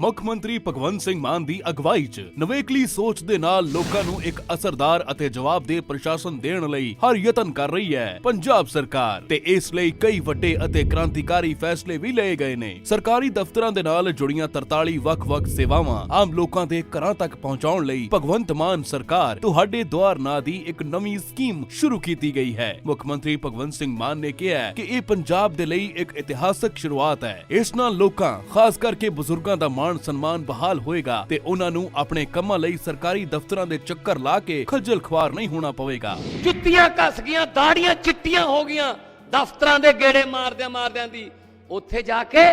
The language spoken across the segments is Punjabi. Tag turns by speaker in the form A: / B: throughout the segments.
A: ਮੁੱਖ ਮੰਤਰੀ ਭਗਵੰਤ ਸਿੰਘ ਮਾਨ ਦੀ ਅਗਵਾਈ 'ਚ ਨਵੇਕਲੀ ਸੋਚ ਦੇ ਨਾਲ ਲੋਕਾਂ ਨੂੰ ਇੱਕ ਅਸਰਦਾਰ ਅਤੇ ਜਵਾਬਦੇਹ ਪ੍ਰਸ਼ਾਸਨ ਦੇਣ ਲਈ ਹਰ ਯਤਨ ਕਰ ਰਹੀ ਹੈ ਪੰਜਾਬ ਸਰਕਾਰ। ਤੇ ਇਸ ਲਈ ਕਈ ਵੱਡੇ ਅਤੇ ਕ੍ਰਾਂਤੀਕਾਰੀ ਫੈਸਲੇ ਵੀ ਲਏ ਗਏ ਨੇ। ਸਰਕਾਰੀ ਦਫ਼ਤਰਾਂ ਦੇ ਨਾਲ ਜੁੜੀਆਂ 43 ਵੱਖ-ਵੱਖ ਸੇਵਾਵਾਂ ਆਮ ਲੋਕਾਂ ਦੇ ਘਰਾਂ ਤੱਕ ਪਹੁੰਚਾਉਣ ਲਈ ਭਗਵੰਤ ਮਾਨ ਸਰਕਾਰ ਤੁਹਾਡੇ ਦੁਆਰ ਨਾਂ ਦੀ ਇੱਕ ਨਵੀਂ ਸਕੀਮ ਸ਼ੁਰੂ ਕੀਤੀ ਗਈ ਹੈ। ਮੁੱਖ ਮੰਤਰੀ ਭਗਵੰਤ ਸਿੰਘ ਮਾਨ ਨੇ ਕਿਹਾ ਕਿ ਇਹ ਪੰਜਾਬ ਦੇ ਲਈ ਇੱਕ ਇਤਿਹਾਸਕ ਸ਼ੁਰੂਆਤ ਹੈ। ਇਸ ਨਾਲ ਲੋਕਾਂ, ਖਾਸ ਕਰਕੇ ਬਜ਼ੁਰਗਾਂ ਦਾ ਮਾਣ ਸਨਮਾਨ ਬਹਾਲ ਹੋਏਗਾ ਤੇ ਉਹਨਾਂ ਨੂੰ ਆਪਣੇ ਕੰਮਾਂ ਲਈ ਸਰਕਾਰੀ ਦਫ਼ਤਰਾਂ ਦੇ ਚੱਕਰ ਲਾ ਕੇ ਖੱਜਲ ਖੁਆਰ ਨਹੀਂ ਹੋਣਾ ਪਵੇਗਾ।
B: ਜੁੱਤੀਆਂ ਕੱਸ ਗਈਆਂ, ਦਾੜੀਆਂ ਚਿੱਟੀਆਂ ਹੋ ਗਈਆਂ ਦਫ਼ਤਰਾਂ ਦੇ ਗੇੜੇ ਮਾਰਦਿਆਂ ਮਾਰਦਿਆਂ ਦੀ। ਉੱਥੇ ਜਾ ਕੇ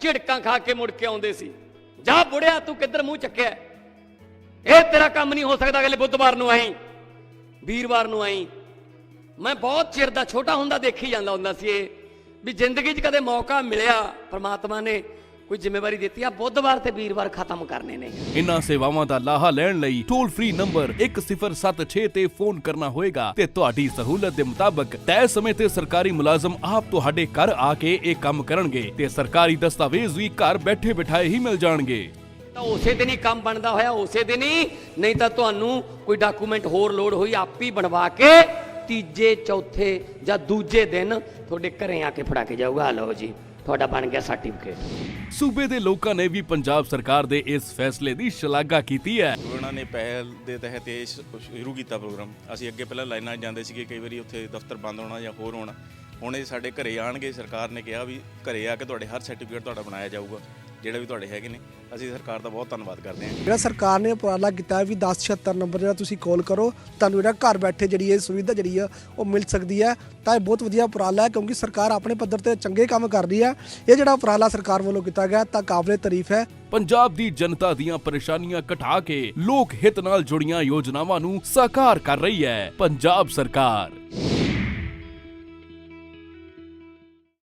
B: ਝਿੜਕਾਂ ਖਾ ਕੇ ਮੁੜ ਕੇ ਆਉਂਦੇ ਸੀ। ਜਾ ਬੁੜਿਆ, ਤੂੰ ਕਿੱਧਰ ਮੂੰਹ ਚੱਕਿਆ? ਇਹ ਤੇਰਾ ਕੰਮ ਨਹੀਂ ਹੋ ਸਕਦਾ ਅਗਲੇ ਬੁੱਧਵਾਰ ਨੂੰ ਆਈ, ਵੀਰਵਾਰ ਨੂੰ ਆਈ। ਮੈਂ ਬਹੁਤ ਚਿਰ ਦਾ ਛੋਟਾ ਹੁੰਦਾ ਦੇਖੀ ਜਾਂਦਾ ਹੁੰਦਾ ਸੀ ਇਹ, ਵੀ ਜ਼ਿੰਦਗੀ 'ਚ ਕਦੇ ਮੌਕਾ ਮਿਲਿਆ ਪ੍ਰਮਾਤਮਾ ਨੇ ਕੋਈ ਜ਼ਿੰਮੇਵਾਰੀ ਦਿੱਤੀ ਆ ਬੁੱਧਵਾਰ ਤੇ ਵੀਰਵਾਰ ਖਤਮ ਕਰਨੇ ਨੇ।
A: ਇਨ੍ਹਾਂ ਸੇਵਾਵਾਂ ਦਾ ਲਾਹਾ ਲੈਣ ਲਈ ਟੋਲ ਫ੍ਰੀ ਨੰਬਰ 1076 ਤੇ ਫੋਨ ਕਰਨਾ ਹੋਏਗਾ ਤੇ ਤੁਹਾਡੀ ਸਹੂਲਤ ਦੇ ਮੁਤਾਬਕ ਤੈਅ ਸਮੇਂ ਤੇ ਸਰਕਾਰੀ ਮੁਲਾਜ਼ਮ ਆਪ ਤੁਹਾਡੇ ਘਰ ਆ ਕੇ ਇਹ ਕੰਮ ਕਰਨਗੇ ਤੇ ਸਰਕਾਰੀ ਦਸਤਾਵੇਜ਼ ਵੀ ਘਰ ਬੈਠੇ ਬਿਠਾਏ ਹੀ ਮਿਲ ਜਾਣਗੇ।
B: ਤਾਂ ਉਸੇ ਦਿਨ ਹੀ ਕੰਮ ਬਣਦਾ ਹੋਇਆ ਉਸੇ ਦਿਨ ਹੀ ਨਹੀਂ ਤਾਂ ਤੁਹਾਨੂੰ ਕੋਈ ਡਾਕੂਮੈਂਟ ਹੋਰ ਲੋਡ ਹੋਈ ਆਪ ਹੀ ਬਣਵਾ ਕੇ ਤੀਜੇ ਚੌਥੇ ਜਾਂ ਦੂਜੇ ਦਿਨ ਤੁਹਾਡੇ ਘਰੇ ਆ ਕੇ ਫੜਾ ਕੇ ਜਾਊਗਾ। ਆ ਲਓ ਜੀ। ਤੁਹਾਡਾ ਬਣ ਗਿਆ ਸਰਟੀਫਿਕੇਟ
A: ਸੂਬੇ ਦੇ ਲੋਕਾਂ ਨੇ ਵੀ ਪੰਜਾਬ ਸਰਕਾਰ ਦੇ ਇਸ ਫੈਸਲੇ ਦੀ ਸ਼ਲਾਘਾ ਕੀਤੀ ਹੈ।
C: ਉਹਨਾਂ ਨੇ ਪਹਿਲ ਦੇ ਤਹਿਤ ਇਹ ਸ਼ੁਰੂ ਕੀਤਾ ਪ੍ਰੋਗਰਾਮ। ਅਸੀਂ ਅੱਗੇ ਪਹਿਲਾਂ ਲਾਈਨਾਂ ਜਾਂਦੇ ਸੀਗੇ ਕਈ ਵਾਰੀ ਉੱਥੇ ਦਫ਼ਤਰ ਬੰਦ ਹੋਣਾ ਜਾਂ ਹੋਰ ਹੋਣਾ। ਹੁਣ ਇਹ ਸਾਡੇ ਘਰੇ ਆਣਗੇ ਸਰਕਾਰ ਨੇ ਕਿਹਾ ਵੀ ਘਰੇ ਆ ਕੇ ਤੁਹਾਡੇ ਹਰ ਸਰਟੀਫਿਕੇਟ ਤੁਹਾਡਾ ਬਣਾਇਆ ਜਾਊਗਾ। ਜਿਹੜੇ ਵੀ ਤੁਹਾਡੇ ਹੈਗੇ ਨੇ ਅਸੀਂ ਸਰਕਾਰ ਦਾ ਬਹੁਤ ਧੰਨਵਾਦ ਕਰਦੇ ਹਾਂ।
D: ਜਿਹੜਾ ਸਰਕਾਰ ਨੇ ਉਪਰਾਲਾ ਕੀਤਾ ਹੈ ਵੀ 1076 ਨੰਬਰ ਜਿਹੜਾ ਤੁਸੀਂ ਕਾਲ ਕਰੋ ਤੁਹਾਨੂੰ ਜਿਹੜਾ ਘਰ ਬੈਠੇ ਜਿਹੜੀ ਇਹ ਸੁਵਿਧਾ ਜਿਹੜੀ ਆ ਉਹ ਮਿਲ ਸਕਦੀ ਹੈ। ਤਾਂ ਇਹ ਬਹੁਤ ਵਧੀਆ ਉਪਰਾਲਾ ਹੈ ਕਿਉਂਕਿ ਸਰਕਾਰ ਆਪਣੇ ਪੱਧਰ ਤੇ ਚੰਗੇ ਕੰਮ ਕਰ ਰਹੀ ਹੈ। ਇਹ ਜਿਹੜਾ ਉਪਰਾਲਾ ਸਰਕਾਰ ਵੱਲੋਂ ਕੀਤਾ ਗਿਆ ਤਾਂ ਕਾਬਲੇ ਤਾਰੀਫ ਹੈ।
A: ਪੰਜਾਬ ਦੀ ਜਨਤਾ ਦੀਆਂ ਪਰੇਸ਼ਾਨੀਆਂ ਘਟਾ ਕੇ ਲੋਕ ਹਿੱਤ ਨਾਲ ਜੁੜੀਆਂ ਯੋਜਨਾਵਾਂ ਨੂੰ ਸਾਕਾਰ ਕਰ ਰਹੀ ਹੈ ਪੰਜਾਬ ਸਰਕਾਰ।